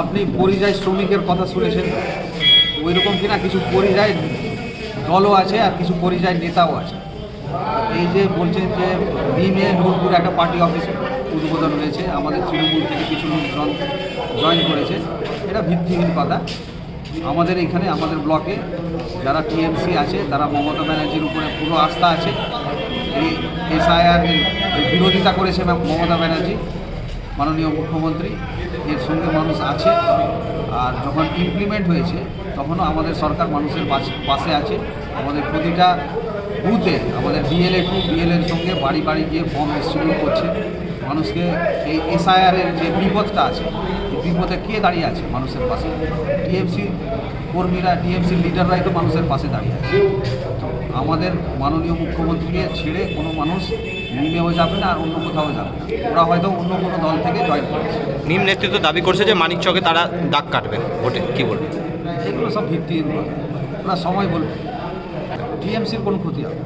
আপনি পরিযায়ী শ্রমিকের কথা শুনেছেন? ওই রকম কিনা কিছু পরিযায়ী দলও আছে আর কিছু পরিযায়ী নেতাও আছে। এই যে বলছেন যে ভীমে নূরপুরে একটা পার্টি অফিস উদ্বোধন হয়েছে। আমাদের তৃণমূল থেকে কিছু লোকজন জয়েন করেছে। এটা ভিত্তিহীন কথা। আমাদের এখানে, আমাদের ব্লকে যারা টিএমসি আছে, তারা মমতা ব্যানার্জির উপরে পুরো আস্থা আছে। এই এসআইআর বিরোধিতা করেছে মমতা ব্যানার্জি, মাননীয় মুখ্যমন্ত্রী। এর সঙ্গে মানুষ আছে। আর যখন ইমপ্লিমেন্ট হয়েছে, তখনও আমাদের সরকার মানুষের পাশে- আছে। আমাদের প্রতিটা বুথে, আমাদের বিএলএ টু বিএলএর সঙ্গে বাড়ি বাড়ি গিয়ে ফর্ম ডিস্ট্রিবিউট করছে। মানুষকে এই এসআইআরের যে বিপদটা আছে, এই বিপদে কে দাঁড়িয়ে আছে মানুষের পাশে? টিএমসি কর্মীরা টিএমসির লিডাররাই তো মানুষের পাশে দাঁড়িয়ে আছে। আমাদের মাননীয় মুখ্যমন্ত্রীকে ছেড়ে কোনো মানুষ নিমেও যাবে না আর অন্য কোথাও যাবে না। ওরা হয়তো অন্য কোনো দল থেকে জয়েন করেছে। নিম নেতৃত্ব দাবি করছে যে মানিক চকে তারা দাগ কাটবে ভোটে কী বলবে এগুলো সব ভিত্তিহীন ওরা সময় বলবে। টিএমসির কোনো ক্ষতি হবে।